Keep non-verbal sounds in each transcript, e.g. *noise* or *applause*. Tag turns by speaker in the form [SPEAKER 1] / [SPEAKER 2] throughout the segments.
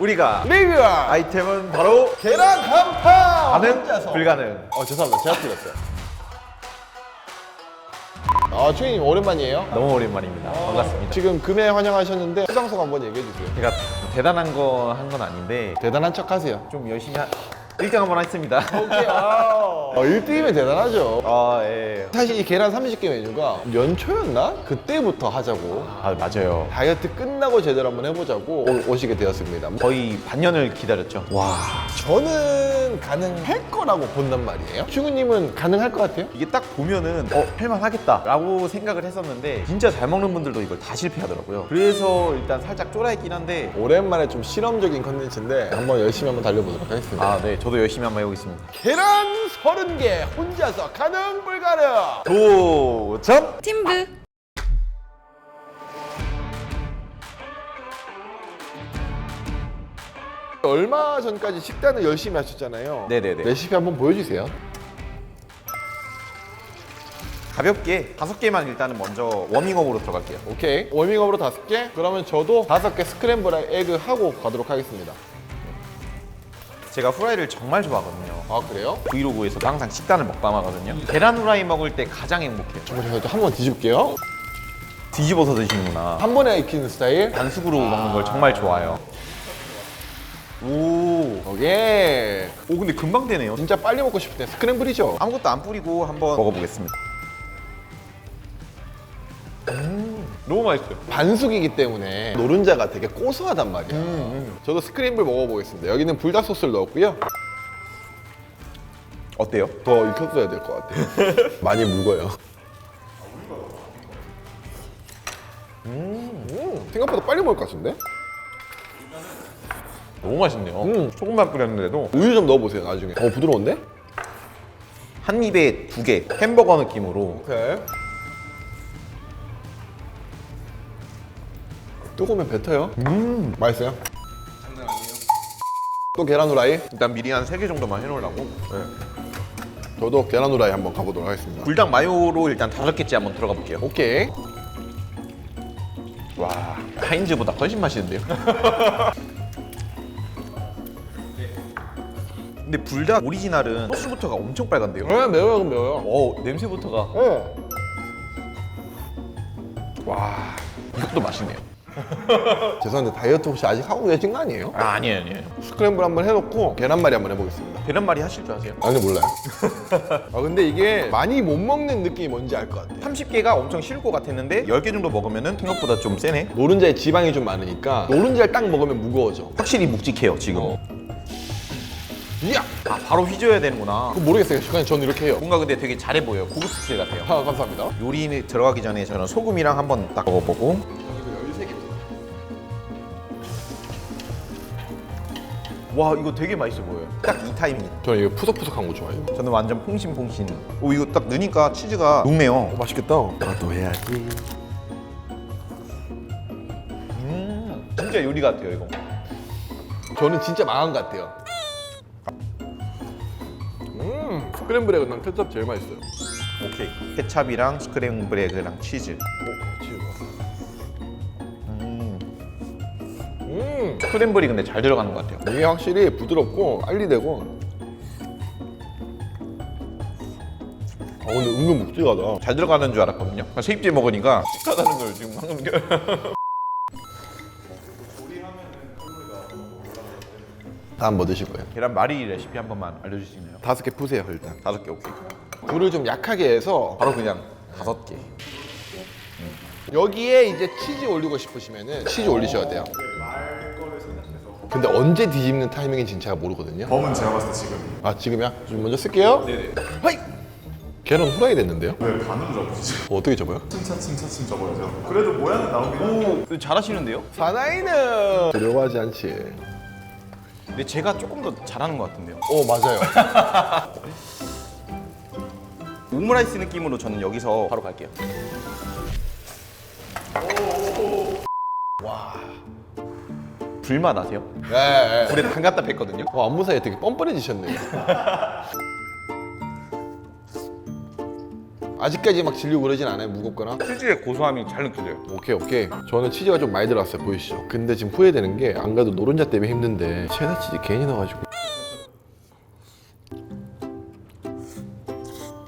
[SPEAKER 1] 우리가
[SPEAKER 2] 리뷰할
[SPEAKER 1] 아이템은 바로
[SPEAKER 2] 계란 간파
[SPEAKER 1] 가능
[SPEAKER 2] 혼자서.
[SPEAKER 1] 불가능.
[SPEAKER 2] 어 죄송합니다 제가 틀렸어요 아 최님 오랜만이에요
[SPEAKER 1] 너무 오랜만입니다. 반갑습니다.
[SPEAKER 2] 지금 금에 환영하셨는데 수상소감 한번 얘기해 주세요
[SPEAKER 1] 제가 대단한 거 한 건 아닌데
[SPEAKER 2] 대단한 척 하세요
[SPEAKER 1] 좀 열심히 하... 1등 한번 하겠습니다.
[SPEAKER 2] 오케이 *laughs* 아 1등이면 대단하죠
[SPEAKER 1] 아 예.
[SPEAKER 2] 사실 이 계란 30개 메뉴가 연초였나? 그때부터 하자고
[SPEAKER 1] 아 맞아요.
[SPEAKER 2] 다이어트 끝나고 제대로 한번 해보자고 오- 오시게 되었습니다
[SPEAKER 1] 거의 반년을 기다렸죠.
[SPEAKER 2] 와 저는 가능할 거라고 본단 말이에요 충우님은 가능할 것 같아요?
[SPEAKER 1] 이게 딱 보면은 어 할만하겠다라고 생각을 했었는데 진짜 잘 먹는 분들도 이걸 다 실패하더라고요. 그래서 일단 살짝 쫄아있긴 한데
[SPEAKER 2] 오랜만에 좀 실험적인 컨텐츠인데 한번 열심히 한번 달려보도록 하겠습니다
[SPEAKER 1] 아 네 저도 열심히 한번 해보겠습니다.
[SPEAKER 2] 계란 30개 혼자서 가능 불가능
[SPEAKER 1] 도전!
[SPEAKER 3] 팀브
[SPEAKER 2] 얼마 전까지 식단을 열심히 하셨잖아요
[SPEAKER 1] 네네네.
[SPEAKER 2] 레시피 한번 보여주세요
[SPEAKER 1] 가볍게 다섯 개만 일단은 먼저 워밍업으로 들어갈게요.
[SPEAKER 2] 오케이 워밍업으로 다섯 개 그러면 저도 다섯 개 스크램블 에그 하고 가도록 하겠습니다
[SPEAKER 1] 제가 후라이를 정말 좋아하거든요.
[SPEAKER 2] 아 그래요?
[SPEAKER 1] 브이로그에서도 항상 식단을 먹방하거든요. 계란 후라이 먹을 때 가장 행복해요.
[SPEAKER 2] 정말 제가 한번 뒤집을게요
[SPEAKER 1] 뒤집어서 드시는구나.
[SPEAKER 2] 한 번에 익히는 스타일
[SPEAKER 1] 반숙으로 먹는 걸 정말 좋아해요. 오.
[SPEAKER 2] 오케이
[SPEAKER 1] 오 근데 금방 되네요.
[SPEAKER 2] 진짜 빨리 먹고 싶을 때 스크램블이죠
[SPEAKER 1] 아무것도 안 뿌리고 한번 먹어보겠습니다. 음, 너무 맛있어요.
[SPEAKER 2] 반숙이기 때문에 노른자가 되게 고소하단 말이야 저도 스크램블 먹어보겠습니다 여기는 불닭 소스를 넣었고요
[SPEAKER 1] 어때요?
[SPEAKER 2] 더 익혔어야 될 것 같아요 *laughs* 많이 묽어요 음, 생각보다 빨리 먹을 것 같은데?
[SPEAKER 1] 너무 맛있네요.
[SPEAKER 2] 음.
[SPEAKER 1] 조금만 뿌렸는데도
[SPEAKER 2] 우유 좀 넣어보세요 나중에 어 부드러운데?
[SPEAKER 1] 한 입에 두 개 햄버거 느낌으로
[SPEAKER 2] 오케이 뜨거우면 뱉어요 음 맛있어요? 장난 아니에요 또 계란 후라이?
[SPEAKER 1] 일단 미리 한 세 개 정도만 해놓으려고
[SPEAKER 2] 저도 계란 후라이 한번 가보도록 하겠습니다
[SPEAKER 1] 불닭 마요로 일단 다섯 개째 한번 들어가 볼게요.
[SPEAKER 2] 오케이
[SPEAKER 1] 와 하인즈보다 훨씬 맛있는데요? *laughs* 근데 불닭 오리지널은 소스부터가 엄청 빨간데요?
[SPEAKER 2] 네 매워요 매워요
[SPEAKER 1] 어 냄새부터가
[SPEAKER 2] 네.
[SPEAKER 1] 와 이것도 맛있네요. *laughs*
[SPEAKER 2] 죄송한데 다이어트 혹시 아직 하고 계신 거 아니에요?
[SPEAKER 1] 아 아니에요 아니에요.
[SPEAKER 2] 스크램블 한번 해놓고 계란말이 한번 해보겠습니다
[SPEAKER 1] 계란말이 하실 줄 아세요?
[SPEAKER 2] 아니 몰라요 *laughs* 아 근데 이게 많이 못 먹는 느낌이 뭔지 알 것 같아
[SPEAKER 1] 30개가 엄청 쉬울 것 같았는데 10개 정도 먹으면 생각보다 좀 세네.
[SPEAKER 2] 노른자에 지방이 좀 많으니까 노른자를 딱 먹으면 무거워져
[SPEAKER 1] 확실히 묵직해요 지금.
[SPEAKER 2] 어. 이야!
[SPEAKER 1] 아 바로 휘저어야 되는구나.
[SPEAKER 2] 그거 모르겠어요. 그냥 저는 이렇게 해요.
[SPEAKER 1] 뭔가 근데 되게 잘해 보여요. 고급 스킬 같아요.
[SPEAKER 2] 아, 감사합니다.
[SPEAKER 1] 요리 들어가기 전에 저는 소금이랑 한번 딱 먹어보고. 와 이거 되게 맛있어 보여요. 딱 이 타이밍
[SPEAKER 2] 저는 이거 푸석푸석한 거 좋아해요.
[SPEAKER 1] 저는 완전 퐁신퐁신. 오 이거 딱 넣으니까 치즈가 녹네요.
[SPEAKER 2] 어, 맛있겠다. 나도 해야지.
[SPEAKER 1] 음 진짜 요리 같아요 이거.
[SPEAKER 2] 저는 진짜 망한 것 같아요 스크램블 에그 난 케첩 제일 맛있어요.
[SPEAKER 1] 오케이. 케찹이랑 스크램블 에그랑 치즈.
[SPEAKER 2] 오 치즈
[SPEAKER 1] 음.
[SPEAKER 2] 음.
[SPEAKER 1] 스크램블이 근데 잘 들어가는 것 같아요.
[SPEAKER 2] 이게 확실히 부드럽고 빨리 되고. 아 근데 은근 묵직하다.
[SPEAKER 1] 잘 들어가는 줄 알았거든요. 세입제 먹으니까 식하다는 걸 지금 방금 *laughs*
[SPEAKER 2] 다음 뭐 드실 거예요?
[SPEAKER 1] 계란 말이 레시피 한 번만 알려주시나요?
[SPEAKER 2] 다섯 개 푸세요 일단
[SPEAKER 1] 다섯 개 오케이
[SPEAKER 2] 불을 좀 약하게 해서
[SPEAKER 1] 바로 그냥 다섯 개
[SPEAKER 2] 여기에 이제 치즈 올리고 싶으시면은 치즈 올리셔야 돼요 근데 언제 뒤집는 타이밍인지 제가 모르거든요
[SPEAKER 4] 범은 제가 봤을 때 지금
[SPEAKER 2] 아 지금이야? 좀 먼저 쓸게요 네네 하이! 계란 후라이 됐는데요?
[SPEAKER 4] 왜 반으로 접으시죠?
[SPEAKER 2] 어, 어떻게 접어요?
[SPEAKER 4] 차츰 차츰 접어야죠 그래도 모양은 나오긴 하는데
[SPEAKER 1] 오, 잘하시는데요?
[SPEAKER 2] 사나이는 두려워하지 않지
[SPEAKER 1] 근데 제가 조금 더 잘하는 것 같은데요.
[SPEAKER 2] 어 맞아요 *laughs*
[SPEAKER 1] 오므라이스 느낌으로 저는 여기서 바로 갈게요. 와. 불맛 아세요?
[SPEAKER 2] 네, 네.
[SPEAKER 1] 불에 담갔다 뺐거든요.
[SPEAKER 2] 어, 안무 사이에 되게 뻔뻔해지셨네요 *laughs* 아직까지 막 질리고 그러진 않아요 무겁거나?
[SPEAKER 1] 치즈의 고소함이 잘 느껴져요.
[SPEAKER 2] 오케이 오케이. 저는 치즈가 좀 많이 들어갔어요 보이시죠? 근데 지금 후회되는 게 안 가도 노른자 때문에 힘든데 체다 치즈 괜히 넣어가지고.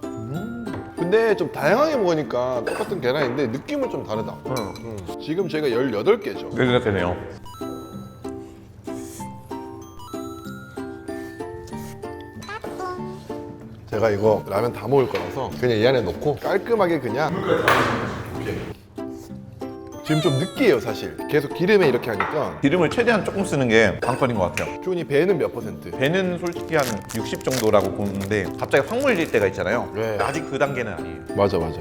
[SPEAKER 2] 음, 근데 좀 다양하게 먹으니까 똑같은 계란인데 느낌은 좀 다르다. 음, 지금 저희가 18개죠.
[SPEAKER 1] 그렇게 생각되네요.
[SPEAKER 2] 제가 이거 라면 다 먹을 거라서 그냥 이 안에 넣고 깔끔하게 그냥. 지금 좀 느끼해요 사실 계속 기름에 이렇게 하니까
[SPEAKER 1] 기름을 최대한 조금 쓰는 게 관건인 것 같아요.
[SPEAKER 2] 쭈니 배는 몇 퍼센트?
[SPEAKER 1] 배는 솔직히 한 60 정도라고 보는데 갑자기 확 물릴 때가 있잖아요.
[SPEAKER 2] 네.
[SPEAKER 1] 아직 그 단계는 아니에요.
[SPEAKER 2] 맞아 맞아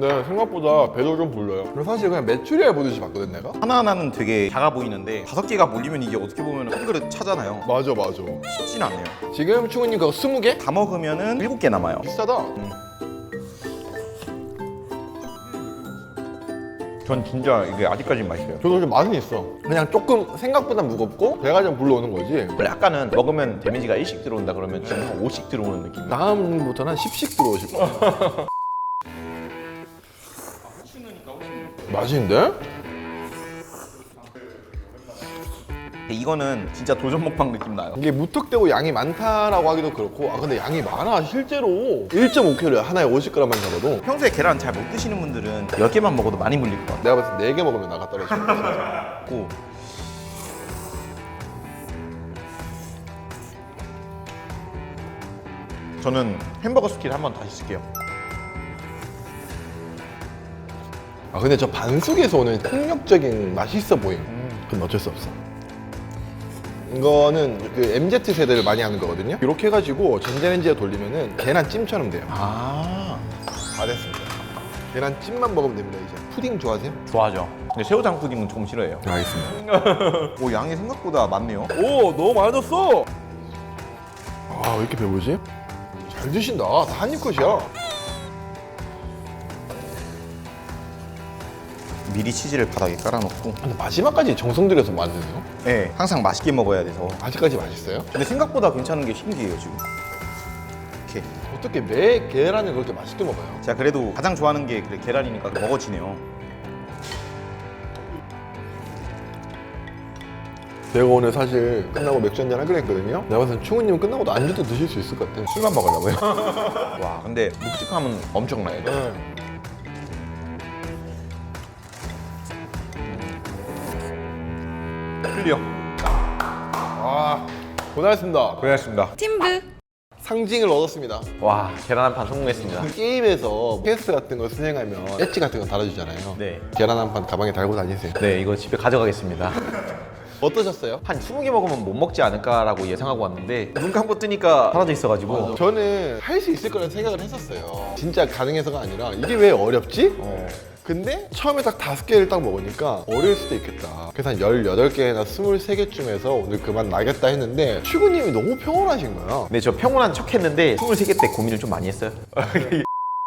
[SPEAKER 2] 근데 생각보다 배도 좀 불러요 그리고 사실 그냥 메추리알 보듯이 봤거든 내가
[SPEAKER 1] 하나하나는 되게 작아 보이는데 다섯 개가 몰리면 이게 어떻게 보면 한 그릇 차잖아요.
[SPEAKER 2] 맞아 맞아
[SPEAKER 1] 쉽진 않아요.
[SPEAKER 2] 지금 충훈님 그거 20개?
[SPEAKER 1] 다 먹으면은 일곱 개 남아요.
[SPEAKER 2] 비싸다
[SPEAKER 1] 전 진짜 이게 아직까지 맛있어요.
[SPEAKER 2] 저도 좀 맛은 있어 그냥 조금 생각보다 무겁고 배가 좀 불러오는 거지
[SPEAKER 1] 원래 아까는 먹으면 데미지가 1씩 들어온다 그러면 지금 한 5씩 들어오는 느낌.
[SPEAKER 2] 다음부터는 한 10씩 들어오실 거야 *laughs* 맛있는데?
[SPEAKER 1] 이거는 진짜 도전 먹방 느낌 나요.
[SPEAKER 2] 이게 무턱대고 양이 많다라고 하기도 그렇고 아 근데 양이 많아 실제로 1.5kg 하나에 50g만 잡아도
[SPEAKER 1] 평소에 계란 잘 못 드시는 분들은 10개만 먹어도 많이 물릴 것 같아요.
[SPEAKER 2] 내가 봤을 때 4개 먹으면 나가 떨어져
[SPEAKER 1] 고. 저는 햄버거 스킬 한번 다시 쓸게요.
[SPEAKER 2] 아 근데 저 반숙에서 오는 폭력적인 맛이 있어 보임. 그건 어쩔 수 없어. 이거는 그 MZ 세대를 많이 하는 거거든요. 이렇게 해가지고 전자레인지에 돌리면은 계란찜처럼 돼요.
[SPEAKER 1] 아,
[SPEAKER 2] 다 됐습니다. 계란찜만 먹으면 됩니다 이제. 푸딩 좋아하세요?
[SPEAKER 1] 좋아하죠. 근데 새우장 푸딩은 조금 싫어해요.
[SPEAKER 2] 알겠습니다. *laughs*
[SPEAKER 1] 오, 양이 생각보다 많네요.
[SPEAKER 2] 오 너무 많아졌어! 아 왜 이렇게 배부르지? 잘 드신다. 다 한 입 컷이야
[SPEAKER 1] 미리 치즈를 바닥에 깔아놓고.
[SPEAKER 2] 근데 마지막까지 정성 들여서 만드네요
[SPEAKER 1] 네, 항상 맛있게 먹어야 돼서.
[SPEAKER 2] 아직까지 맛있어요?
[SPEAKER 1] 근데 생각보다 괜찮은 게 신기해요, 지금. 이렇게.
[SPEAKER 2] 어떻게 매 계란을 그렇게 맛있게 먹어요?
[SPEAKER 1] 제가 그래도 가장 좋아하는 게 그래, 계란이니까 먹어지네요.
[SPEAKER 2] 제가 오늘 사실 끝나고 맥주 한잔 하기로 했거든요 내가 봤을 때 충우님 은 끝나고도 안주도 드실 수 있을 것 같아 술만 먹으려고요 *laughs*
[SPEAKER 1] 와, 근데 묵직함은 엄청나요. 클리어.
[SPEAKER 2] 아 고생하셨습니다
[SPEAKER 1] 고생하셨습니다.
[SPEAKER 3] 팀브
[SPEAKER 2] 상징을 얻었습니다
[SPEAKER 1] 와, 계란 한 판 성공했습니다.
[SPEAKER 2] 게임에서 퀘스트 같은 거 수행하면 엣지 같은 거 달아주잖아요
[SPEAKER 1] 네.
[SPEAKER 2] 계란 한 판 가방에 달고 다니세요
[SPEAKER 1] 네, 이거 집에 가져가겠습니다.
[SPEAKER 2] 어떠셨어요?
[SPEAKER 1] 한 20개 먹으면 못 먹지 않을까라고 예상하고 왔는데 눈 감고 뜨니까 사라져 있어가지고
[SPEAKER 2] 저는 할 수 있을 거라 생각을 했었어요 진짜 가능해서가 아니라 이게 왜 어렵지?
[SPEAKER 1] 어.
[SPEAKER 2] 근데 처음에 딱 다섯 개를 딱 먹으니까 어려울 수도 있겠다. 그래서 한 18개나 23개쯤에서 오늘 그만 나겠다 했는데 출구님이 너무 평온하신 거야.
[SPEAKER 1] 근데 저 평온한 척 했는데 23개 때 고민을 좀 많이 했어요.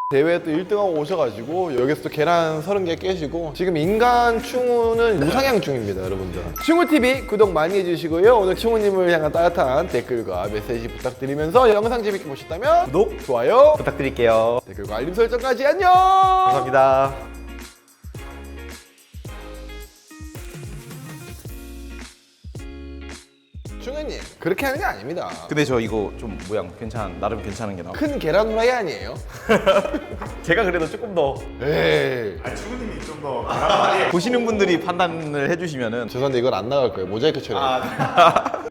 [SPEAKER 2] 대회 또 1등하고 오셔가지고 여기서 또 계란 30개 깨시고 지금 인간 충우는 무상향 중입니다 여러분들 충우TV 구독 많이 해주시고요 오늘 충우님을 향한 따뜻한 댓글과 메시지 부탁드리면서 영상 재밌게 보셨다면
[SPEAKER 1] 구독
[SPEAKER 2] 좋아요
[SPEAKER 1] 부탁드릴게요.
[SPEAKER 2] 댓글과 알림 설정까지 안녕
[SPEAKER 1] 감사합니다.
[SPEAKER 2] 충우님 그렇게 하는 게 아닙니다.
[SPEAKER 1] 근데 저 이거 좀 모양 괜찮 나름 괜찮은 게 나와.
[SPEAKER 2] 큰 계란 후라이 아니에요? *laughs*
[SPEAKER 1] 제가 그래도 조금 더.
[SPEAKER 2] 에이.
[SPEAKER 4] 아니 충우님이 좀더
[SPEAKER 1] 보시는 분들이 판단을 해주시면은
[SPEAKER 2] 죄송한데 이건 안 나갈 거예요. 모자이크 처리
[SPEAKER 1] 아,